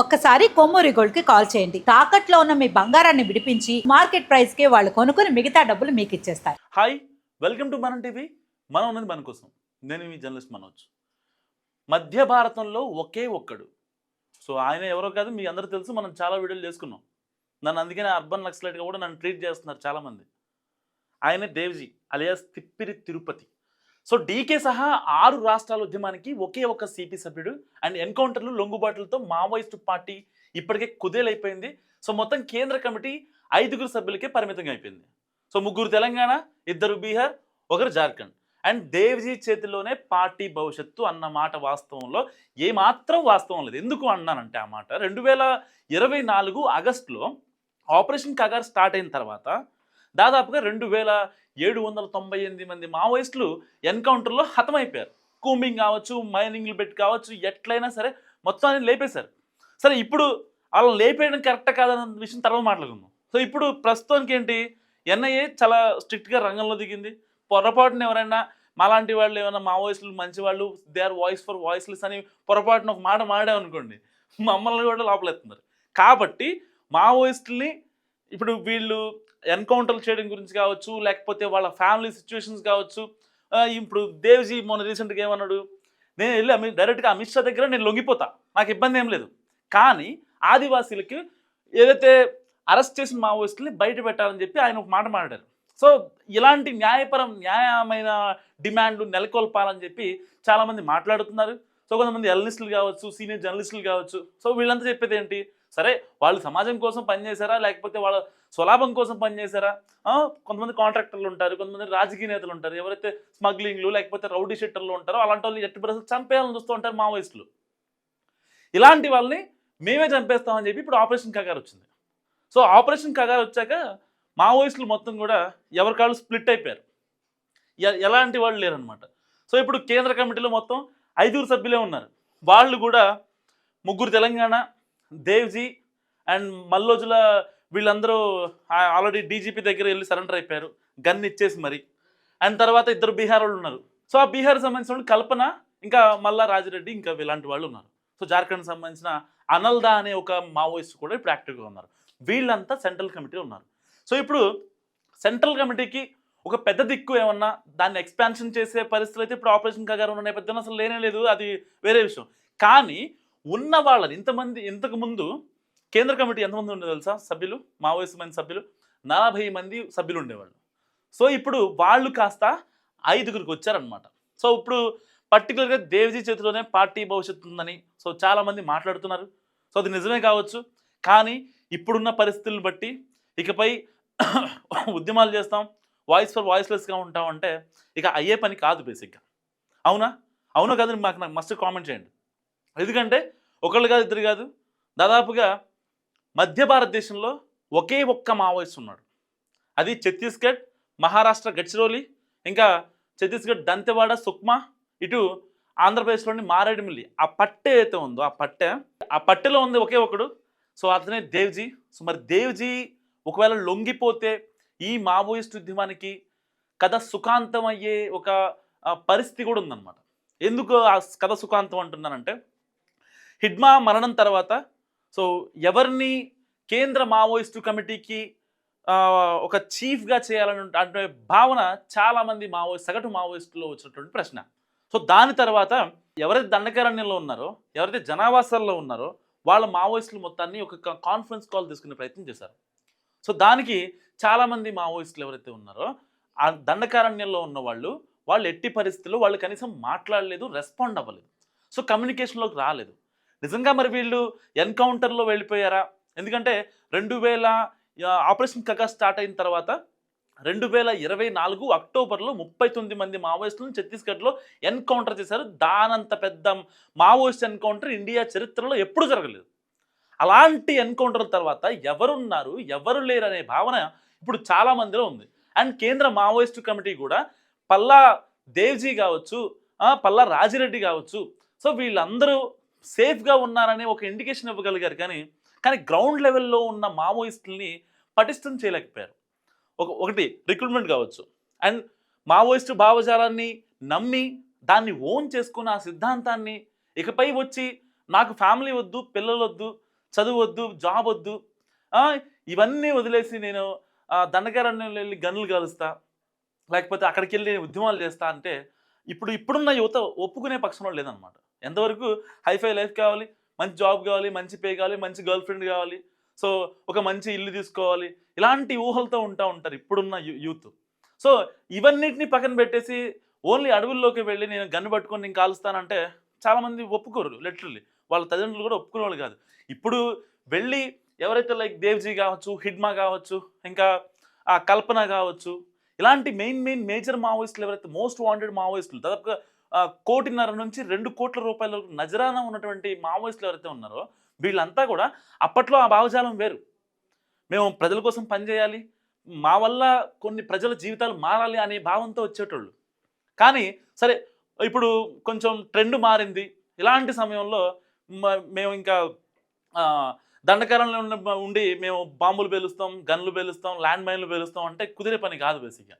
ఒక్కసారి కొమ్మూరి గోల్డ్కి కాల్ చేయండి. తాకట్లో ఉన్న మీ బంగారాన్ని విడిపించి మార్కెట్ ప్రైస్కి వాళ్ళు కొనుక్కుని మిగతా డబ్బులు మీకు ఇచ్చేస్తారు. హాయ్ వెల్కమ్ టు మనం టీవీ మనం ఉన్నది మన కోసం. నేను మీ జర్నలిస్ట్ మనోజ్. మధ్య భారతంలో ఒకే ఒక్కడు. సో ఆయన ఎవరో కాదు మీ అందరూ తెలుసు మనం చాలా వీడియోలు చేసుకున్నాం. నన్ను అందుకనే అర్బన్ నక్సలైట్గా కూడా నన్ను ట్రీట్ చేస్తున్నారు చాలామంది. ఆయనే Devji alias Tippiri Tirupati. So D K ఆరు రాష్ట్రాల ఉద్యమానికి ఒకే ఒక సిపి సభ్యుడు. అండ్ ఎన్కౌంటర్లు లొంగుబాట్లతో మావోయిస్టు పార్టీ ఇప్పటికే కుదేలైపోయింది. సో మొత్తం కేంద్ర కమిటీ ఐదుగురు సభ్యులకే పరిమితంగా అయిపోయింది. సో ముగ్గురు తెలంగాణ ఇద్దరు బీహార్ ఒకరు జార్ఖండ్. అండ్ దేవ్జీ చేతిలోనే పార్టీ భవిష్యత్తు అన్న మాట వాస్తవంలో ఏమాత్రం వాస్తవం లేదు. ఎందుకు అన్నానంటే ఆ మాట? రెండు వేల ఇరవై నాలుగు ఆగస్టులో ఆపరేషన్ కగార్ స్టార్ట్ అయిన తర్వాత దాదాపుగా రెండు వేల ఏడు వందల తొంభై ఎనిమిది మంది మావోయిస్టులు ఎన్కౌంటర్లో హతమైపోయారు. కూంబింగ్ కావచ్చు మైనింగ్లు పెట్టి కావచ్చు ఎట్లయినా సరే మొత్తాన్ని లేపేశారు. సరే ఇప్పుడు వాళ్ళని లేపేయడం కరెక్ట్ కాదన్న విషయం తర్వాత మాట్లాడుకుందాం. సో ఇప్పుడు ప్రస్తుతానికి ఏంటి ఎన్ఐఏ చాలా స్ట్రిక్ట్గా రంగంలో దిగింది. పొరపాటున ఎవరైనా మాలాంటి వాళ్ళు ఏమైనా మావోయిస్టులు మంచి వాళ్ళు they are voice for voiceless అని పొరపాటున ఒక మాట మాడామనుకోండి మమ్మల్ని కూడా లోపలెత్తున్నారు. కాబట్టి మావోయిస్టుల్ని ఇప్పుడు వీళ్ళు ఎన్కౌంటర్లు చేయడం గురించి కావచ్చు లేకపోతే వాళ్ళ ఫ్యామిలీ సిచ్యువేషన్స్ కావచ్చు. ఇప్పుడు దేవ్జీ మొన్న రీసెంట్గా ఏమన్నాడు నేను వెళ్ళి అమి డైరెక్ట్గా అమిత్ షా దగ్గర నేను లొంగిపోతా నాకు ఇబ్బంది ఏం లేదు. కానీ ఆదివాసీలకి ఏదైతే అరెస్ట్ చేసిన మావోయిస్టుల్ని బయట పెట్టాలని చెప్పి ఆయన ఒక మాట మాట్లాడారు. సో ఇలాంటి న్యాయపరం న్యాయమైన డిమాండ్లు నెలకొల్పాలని చెప్పి చాలామంది మాట్లాడుతున్నారు. సో కొంతమంది జర్నలిస్టులు కావచ్చు సీనియర్ జర్నలిస్టులు కావచ్చు. సో వీళ్ళంతా చెప్పేది ఏంటి? సరే వాళ్ళు సమాజం కోసం పనిచేశారా లేకపోతే వాళ్ళ స్వలాభం కోసం పనిచేశారా కొంతమంది కాంట్రాక్టర్లు ఉంటారు కొంతమంది రాజకీయ నేతలు ఉంటారు. ఎవరైతే స్మగ్లింగ్లు లేకపోతే రౌడీ షెట్టర్లు ఉంటారో అలాంటి వాళ్ళు ఎట్టి పరిస్థితులు చంపేయాలని చూస్తూ ఉంటారు మావోయిస్టులు. ఇలాంటి వాళ్ళని మేమే చంపేస్తామని చెప్పి ఇప్పుడు ఆపరేషన్ కగారు వచ్చింది. సో ఆపరేషన్ కగారు వచ్చాక మావోయిస్టులు మొత్తం కూడా ఎవరి కాళ్ళు స్ప్లిట్ అయిపోయారు. ఎలాంటి వాళ్ళు లేరనమాట సో ఇప్పుడు కేంద్ర కమిటీలో మొత్తం ఐదుగురు సభ్యులే ఉన్నారు. వాళ్ళు కూడా ముగ్గురు తెలంగాణ దేవ్జీ అండ్ మల్లోజుల వీళ్ళందరూ ఆల్రెడీ డీజీపీ దగ్గర వెళ్ళి సరెండర్ అయిపోయారు. గన్ ఇచ్చేసి మరి. అండ్ తర్వాత ఇద్దరు బీహార్ వాళ్ళు ఉన్నారు. సో ఆ బీహార్ సంబంధించిన కల్పన ఇంకా మల్లా రాజిరెడ్డి ఇంకా ఇలాంటి వాళ్ళు ఉన్నారు. సో జార్ఖండ్ సంబంధించిన అనల్దా అనే ఒక మావోయిస్ట్ కూడా ఇప్పుడు యాక్టివ్గా ఉన్నారు. వీళ్ళంతా సెంట్రల్ కమిటీ ఉన్నారు. సో ఇప్పుడు సెంట్రల్ కమిటీకి ఒక పెద్ద దిక్కు ఏమన్నా దాన్ని ఎక్స్పాన్షన్ చేసే పరిస్థితులు అయితే ఇప్పుడు ఆపరేషన్ కగారు ఉన్న నేపథ్యంలో అసలు లేనే లేదు. అది వేరే విషయం. కానీ ఉన్న వాళ్ళని ఇంతమంది ఇంతకు ముందు కేంద్ర కమిటీ ఎంతమంది ఉండేది తెలుసా? సభ్యులు? మావోయిస్ట్ మంది సభ్యులు. నలభై మంది సభ్యులు ఉండేవాళ్ళు. సో ఇప్పుడు వాళ్ళు కాస్త ఐదుగురికి వచ్చారనమాట సో ఇప్పుడు పర్టికులర్గా దేవ్జీ చేతిలోనే పార్టీ భవిష్యత్తు ఉందని సో చాలామంది మాట్లాడుతున్నారు. సో అది నిజమే కావచ్చు. కానీ ఇప్పుడున్న పరిస్థితులను బట్టి ఇకపై ఉద్యమాలు చేస్తాం. వాయిస్ ఫర్ వాయిస్లెస్గా ఉంటామంటే ఇక అయ్యే పని కాదు బేసిక్గా. అవునా? అవునా కాదు? మాకు నాకు మస్ట్ కామెంట్ చేయండి. ఎందుకంటే ఒకళ్ళు కాదు ఇద్దరు కాదు. దాదాపుగా మధ్య భారతదేశంలో ఒకే ఒక్క మావోయిస్ట్ ఉన్నాడు. అది ఛత్తీస్గఢ్ మహారాష్ట్ర గడ్చిరోలి ఇంకా ఛత్తీస్గఢ్ దంతెవాడ సుక్మా ఇటు ఆంధ్రప్రదేశ్లోని మారేడుమిల్లి. ఆ పట్టె అయితే ఉందో ఆ పట్టె ఆ పట్టెలో ఉంది ఒకే ఒకడు. సో అతనే దేవ్జీ. సో మరి దేవ్జీ ఒకవేళ లొంగిపోతే ఈ మావోయిస్ట్ ఉద్యమానికి కథ సుఖాంతం అయ్యే ఒక పరిస్థితి కూడా ఉందన్నమాట. ఎందుకు ఆ కథ సుఖాంతం అంటున్నానంటే హిడ్మా మరణం తర్వాత సో ఎవరిని కేంద్ర మావోయిస్టు కమిటీకి ఒక చీఫ్గా చేయాలని అంటే భావన చాలామంది మావోయిస్ట్ సగటు మావోయిస్టులో వచ్చినటువంటి ప్రశ్న. సో దాని తర్వాత ఎవరైతే దండకారణ్యంలో ఉన్నారో ఎవరైతే జనావాసాల్లో ఉన్నారో వాళ్ళ మావోయిస్టులు మొత్తాన్ని ఒక కాన్ఫరెన్స్ కాల్ తీసుకునే ప్రయత్నం చేశారు. సో దానికి చాలామంది మావోయిస్టులు ఎవరైతే ఉన్నారో ఆ దండకారణ్యంలో ఉన్న వాళ్ళు వాళ్ళు ఎట్టి పరిస్థితుల్లో వాళ్ళు కనీసం మాట్లాడలేదు రెస్పాండ్ అవ్వలేదు. సో కమ్యూనికేషన్లోకి రాలేదు. నిజంగా మరి వీళ్ళు ఎన్కౌంటర్లో వెళ్ళిపోయారా? ఎందుకంటే రెండు వేల ఆపరేషన్ కగా స్టార్ట్ అయిన తర్వాత రెండు వేల ఇరవై నాలుగు అక్టోబర్లో ముప్పై తొమ్మిది మంది మావోయిస్టులను ఛత్తీస్గఢ్లో ఎన్కౌంటర్ చేశారు. దానంత పెద్ద మావోయిస్ట్ ఎన్కౌంటర్ ఇండియా చరిత్రలో ఎప్పుడు జరగలేదు. అలాంటి ఎన్కౌంటర్ తర్వాత ఎవరున్నారు ఎవరు లేరు అనే భావన ఇప్పుడు చాలా మందిలో ఉంది. అండ్ కేంద్ర మావోయిస్టు కమిటీ కూడా పల్లా దేవ్జీ కావచ్చు పల్లా రాజిరెడ్డి కావచ్చు. సో వీళ్ళందరూ సేఫ్గా ఉన్నారనే ఒక ఇండికేషన్ ఇవ్వగలిగారు కానీ కానీ గ్రౌండ్ లెవెల్లో ఉన్న మావోయిస్టుల్ని పటిష్టం చేయలేకపోయారు. ఒక ఒకటి రిక్రూట్మెంట్ కావచ్చు. అండ్ మావోయిస్టు భావజాలాన్ని నమ్మి దాన్ని ఓన్ చేసుకున్న ఆ సిద్ధాంతాన్ని ఇకపై వచ్చి నాకు ఫ్యామిలీ వద్దు పిల్లలు వద్దు చదువు వద్దు జాబ్ వద్దు ఇవన్నీ వదిలేసి నేను దండకారణ్యంలో వెళ్ళి గన్నులు కలుస్తా లేకపోతే అక్కడికి వెళ్ళి ఉద్యమాలు చేస్తా అంటే ఇప్పుడు ఇప్పుడున్న యువత ఒప్పుకునే పక్షంలో లేదనమాట ఎంతవరకు హైఫై లైఫ్ కావాలి మంచి జాబ్ కావాలి మంచి పే కావాలి మంచి గర్ల్ ఫ్రెండ్ కావాలి. సో ఒక మంచి ఇల్లు తీసుకోవాలి. ఇలాంటి ఊహలతో ఉంటా ఉంటారు ఇప్పుడున్న యూత్. సో ఇవన్నిటిని పక్కన పెట్టేసి ఓన్లీ అడవుల్లోకి వెళ్ళి నేను గన్ను పట్టుకొని నేను కాలుస్తానంటే చాలామంది ఒప్పుకోరు లిటరల్లీ వాళ్ళ తల్లిదండ్రులు కూడా ఒప్పుకునేవాళ్ళు కాదు. ఇప్పుడు వెళ్ళి ఎవరైతే లైక్ దేవ్జీ కావచ్చు హిడ్మా కావచ్చు ఇంకా ఆ కల్పన కావచ్చు ఇలాంటి మెయిన్ మెయిన్ మేజర్ మావోయిస్టులు ఎవరైతే మోస్ట్ వాంటెడ్ మావోయిస్టులు దాదాపుగా కోటిన్నర నుంచి రెండు కోట్ల రూపాయల నజరానా ఉన్నటువంటి మావోయిస్టులు ఎవరైతే ఉన్నారో వీళ్ళంతా కూడా అప్పట్లో ఆ భావజాలం వేరు. మేము ప్రజల కోసం పనిచేయాలి మా వల్ల కొన్ని ప్రజల జీవితాలు మారాలి అనే భావంతో వచ్చేటోళ్ళు. కానీ సరే ఇప్పుడు కొంచెం ట్రెండ్ మారింది. ఇలాంటి సమయంలో మ- మేము ఇంకా దండకారంలో ఉన్న- ఉండి మేము బాంబులు పేలుస్తాం గన్లు పేలుస్తాం ల్యాండ్ మైన్లు పేలుస్తాం అంటే కుదిరే పని కాదు బేసిక్గా.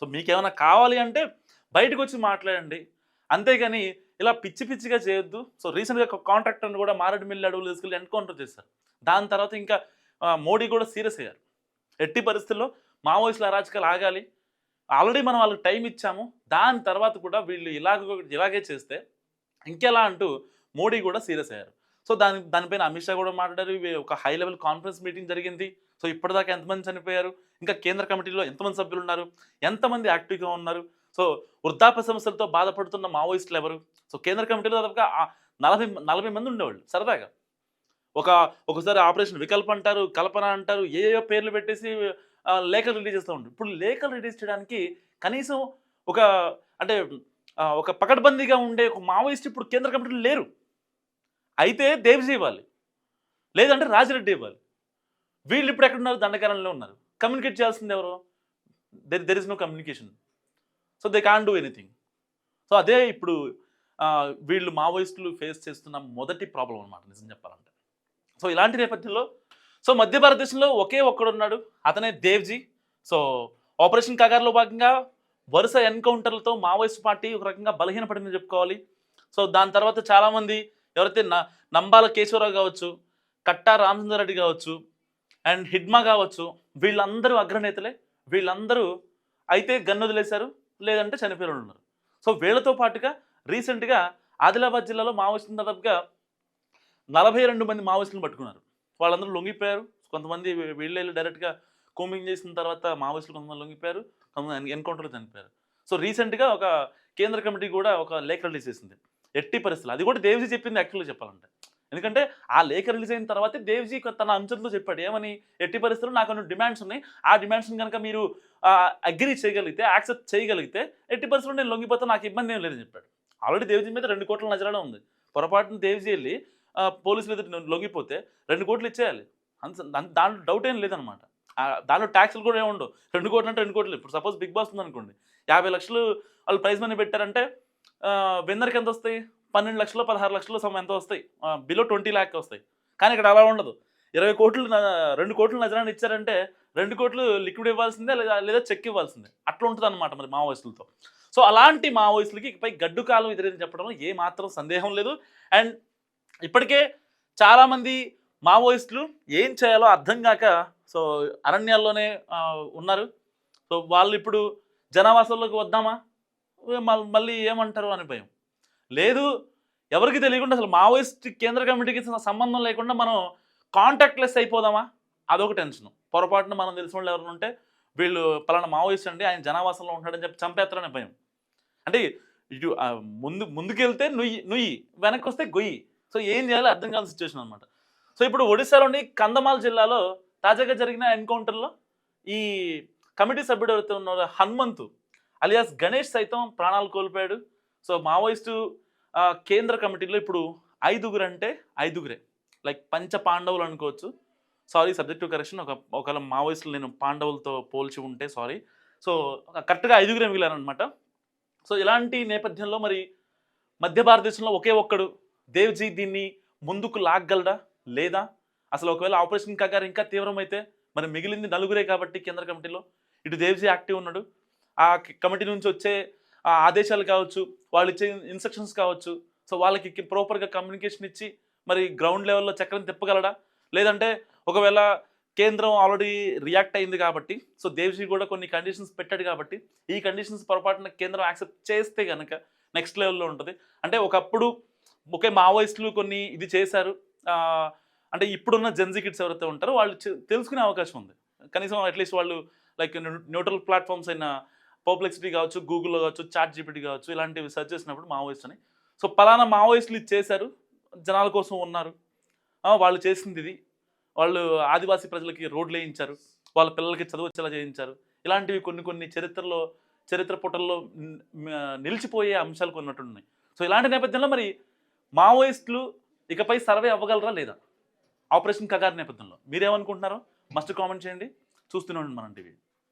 సో మీకు ఏమైనా కావాలి అంటే బయటకు వచ్చి మాట్లాడండి. అంతేగాని ఇలా పిచ్చి పిచ్చిగా చేయొద్దు. సో రీసెంట్గా కాంట్రాక్టర్ని కూడా మారేడుమిల్లి అడవులు తీసుకెళ్ళి ఎన్కౌంటర్ చేశారు. దాని తర్వాత ఇంకా మోడీ కూడా సీరియస్ అయ్యారు. ఎట్టి పరిస్థితుల్లో మావోయిస్టుల అరాచకాలు ఆగాలి. ఆల్రెడీ మనం వాళ్ళకి టైం ఇచ్చాము. దాని తర్వాత కూడా వీళ్ళు ఇలాగ ఇలాగే చేస్తే ఇంకెలా అంటూ మోడీ కూడా సీరియస్ అయ్యారు. సో దాని దానిపైన అమిత్ షా కూడా మాట్లాడారు. ఇవి ఒక హై లెవెల్ కాన్ఫరెన్స్ మీటింగ్ జరిగింది. సో ఇప్పటిదాకా ఎంతమంది చనిపోయారు? ఇంకా కేంద్ర కమిటీలో ఎంతమంది సభ్యులు ఉన్నారు? ఎంతమంది యాక్టివ్గా ఉన్నారు? సో వృద్ధాప్య సమస్యలతో బాధపడుతున్న మావోయిస్టులు ఎవరు? సో కేంద్ర కమిటీలో దాదాపుగా నలభై నలభై మంది ఉండేవాళ్ళు సరదాగా. ఒక ఒకసారి ఆపరేషన్ వికల్ప అంటారు కల్పన అంటారు ఏయో పేర్లు పెట్టేసి లేఖలు రిలీజ్ చేస్తూ ఉంటారు ఇప్పుడు లేఖలు రిలీజ్ చేయడానికి కనీసం ఒక అంటే ఒక పకడ్బందీగా ఉండే ఒక మావోయిస్ట్ ఇప్పుడు కేంద్ర కమిటీలు లేరు. అయితే దేవ్జీ ఇవ్వాలి. లేదంటే రాజిరెడ్డి ఇవ్వాలి. వీళ్ళు ఇప్పుడు ఎక్కడున్నారు? దండకారంలో ఉన్నారు. కమ్యూనికేట్ చేయాల్సింది ఎవరు? There there is no communication so they can do anything so అదే ఇప్పుడు వీళ్ళు మావోయిస్టులు ఫేస్ చేస్తున్న మొదటి ప్రాబ్లం అనమాట నిజం చెప్పాలంటే. సో ఇలాంటి నేపథ్యంలో సో మధ్య భారతదేశంలో ఒకే ఒక్కడు ఉన్నాడు అతనే దేవ్జీ. సో ఆపరేషన్ కగార్లో భాగంగా వరుస ఎన్కౌంటర్లతో మావోయిస్ట్ పార్టీ ఒక రకంగా బలహీనపడిందని చెప్పుకోవాలి. సో దాని తర్వాత చాలామంది ఎవరైతే న నంబాల కేశవరావు కావచ్చు కట్టా రామచంద్రారెడ్డి కావచ్చు అండ్ హిడ్మా కావచ్చు వీళ్ళందరూ అగ్రనేతలే. వీళ్ళందరూ అయితే గన్ను వదిలేశారు లేదంటే చనిపోయిన వాళ్ళు ఉన్నారు సో వీళ్ళతో పాటుగా రీసెంట్గా ఆదిలాబాద్ జిల్లాలో మావోయిస్టులు దాదాపుగా నలభై రెండు మంది మావోయిస్టులను పట్టుకున్నారు. వాళ్ళందరూ లొంగిపోయారు. కొంతమంది వీళ్ళు డైరెక్ట్గా కూమింగ్ చేసిన తర్వాత మావోయిస్టులు కొంతమంది లొంగిపోయారు. కొంతమంది ఎన్కౌంటర్లో చనిపోయారు. సో రీసెంట్గా ఒక కేంద్ర కమిటీ కూడా ఒక లేఖ రిలీజ్ చేసింది. ఎట్టి పరిస్థితులు. అది కూడా దేవిజీ చెప్పింది యాక్చువల్గా చెప్పాలంటే. ఎందుకంటే ఆ లేఖ రిలీజ్ అయిన తర్వాత దేవ్జీ తన అంచనతో చెప్పాడు ఏమని? ఎట్టి పరిస్థితుల్లో నాకు డిమాండ్స్ ఉన్నాయి. ఆ డిమాండ్స్ని కనుక మీరు అగ్రి చేయగలిగితే యాక్సెప్ట్ చేయగలిగితే ఎట్టి పరిస్థితుల్లో నేను లొంగిపోతే నాకు ఇబ్బంది ఏం లేదని చెప్పాడు. ఆల్రెడీ దేవ్జీ మీద రెండు కోట్ల నజరానే ఉంది. పొరపాటున దేవ్జీ వెళ్ళి పోలీసులు ఎదురు లొంగిపోతే రెండు కోట్లు ఇచ్చేయాలి. అంత దాంట్లో డౌట్ ఏం లేదనమాట దాంట్లో ట్యాక్స్లు కూడా ఏముండవు రెండు కోట్లు అంటే రెండు కోట్లు. ఇప్పుడు సపోజ్ బిగ్ బాస్ ఉందనుకోండి యాభై లక్షలు వాళ్ళు ప్రైజ్ మనీ పెట్టారంటే విన్నర్కి ఎంత వస్తాయి? పన్నెండు లక్షలు పదహారు లక్షలు సమ ఎంత వస్తాయి? బిలో ట్వంటీ ల్యాక్ వస్తాయి. కానీ ఇక్కడ అలా ఉండదు. ఇరవై కోట్లు న- రెండు కోట్లు నజరాన్ని ఇచ్చారంటే రెండు కోట్లు లిక్విడ్ ఇవ్వాల్సిందే లేదా లేదా చెక్ ఇవ్వాల్సిందే. అట్లా ఉంటుంది అనమాట మరి మావోయిస్టులతో. సో అలాంటి మావోయిస్టులకి ఇకపై గడ్డు కాలం ఎదురని చెప్పడంలో ఏ మాత్రం సందేహం లేదు. అండ్ ఇప్పటికే చాలామంది మావోయిస్టులు ఏం చేయాలో అర్థం కాక సో అరణ్యాల్లోనే ఉన్నారు. సో వాళ్ళు ఇప్పుడు జనావాసంలోకి వద్దామా? మళ్ళీ ఏమంటారు అని భయం. లేదు. ఎవరికి తెలియకుండా అసలు మావోయిస్ట్ కేంద్ర కమిటీకి సంబంధం లేకుండా మనం కాంటాక్ట్లెస్ అయిపోదామా? అదొక టెన్షన్. పొరపాటున మనం తెలిసిన వాళ్ళు ఎవరైనా ఉంటే వీళ్ళు పలానా మావోయిస్ట్ అండి ఆయన జనావాసంలో ఉంటాడని చెప్పి చంపేస్తారనే భయం. అంటే ఇటు ముందు ముందుకెళ్తే నుయ్యి నుయ్యి వెనక్కి వస్తే గొయ్యి. సో ఏం చేయాలో అర్థం కాని సిచ్యువేషన్ అనమాట సో ఇప్పుడు ఒడిశాలోని కందమాల్ జిల్లాలో తాజాగా జరిగిన ఎన్కౌంటర్లో ఈ కమిటీ సభ్యుడు ఎవరైతే ఉన్నారో హనుమంతు అలియాస్ గణేష్ సైతం ప్రాణాలు కోల్పోయాడు. సో మావోయిస్టు కేంద్ర కమిటీలో ఇప్పుడు ఐదుగురు అంటే ఐదుగురే. లైక్ పంచ పాండవులు అనుకోవచ్చు. సారీ సబ్జెక్టివ్ కరెక్షన్ ఒక ఒకవేళ మావోయిస్టులు నేను పాండవులతో పోల్చి ఉంటే సారీ సో కరెక్ట్గా ఐదుగురే మిగిలారనమాట సో ఇలాంటి నేపథ్యంలో మరి మధ్య భారతదేశంలో ఒకే ఒక్కడు దేవ్జీ దీన్ని ముందుకు లాగగలడా? లేదా? అసలు ఒకవేళ ఆపరేషన్ కగారు ఇంకా తీవ్రమైతే మరి మిగిలింది నలుగురే కాబట్టి కేంద్ర కమిటీలో. ఇటు దేవ్జీ యాక్టివ్ ఉన్నాడు. ఆ కమిటీ నుంచి వచ్చే ఆ ఆదేశాలు కావచ్చు వాళ్ళు ఇచ్చే ఇన్స్ట్రక్షన్స్ కావచ్చు. సో వాళ్ళకి ప్రాపర్గా కమ్యూనికేషన్ ఇచ్చి మరి గ్రౌండ్ లెవెల్లో చక్రం తిప్పగలడా? లేదంటే ఒకవేళ కేంద్రం ఆల్రెడీ రియాక్ట్ అయింది కాబట్టి సో దేవ్జీ కూడా కొన్ని కండిషన్స్ పెట్టాడు కాబట్టి ఈ కండిషన్స్ పొరపాటున కేంద్రం యాక్సెప్ట్ చేస్తే కనుక నెక్స్ట్ లెవెల్లో ఉంటుంది. అంటే ఒకప్పుడు ఒకే మావోయిస్టులు కొన్ని ఇది చేశారు. అంటే ఇప్పుడున్న జెన్జీ కిడ్స్ ఎవరైతే ఉంటారో వాళ్ళు తెలుసుకునే అవకాశం ఉంది. కనీసం అట్లీస్ట్ వాళ్ళు లైక్ న్యూట్రల్ ప్లాట్ఫామ్స్ అయిన పర్ప్లెక్సిటీ కావచ్చు గూగుల్లో కావచ్చు చాట్ జీపీటీ కావచ్చు ఇలాంటివి సెర్చ్ చేసినప్పుడు మావోయిస్ట్ అని. సో పలానా మావోయిస్టులు ఇది చేశారు జనాల కోసం ఉన్నారు. వాళ్ళు చేసింది ఇది. వాళ్ళు ఆదివాసీ ప్రజలకి రోడ్లు వేయించారు వాళ్ళ పిల్లలకి చదువు వచ్చేలా చేయించారు. ఇలాంటివి కొన్ని కొన్ని చరిత్రలో చరిత్ర పుటల్లో నిలిచిపోయే అంశాలు కొన్ని ఉన్నట్టున్నాయి సో ఇలాంటి నేపథ్యంలో మరి మావోయిస్టులు ఇకపై సర్వే అవ్వగలరా లేదా? ఆపరేషన్ కగార్ నేపథ్యంలో. మీరేమనుకుంటున్నారో మస్ట్ కామెంట్ చేయండి. చూస్తూనే ఉండండి మనం టీవీ.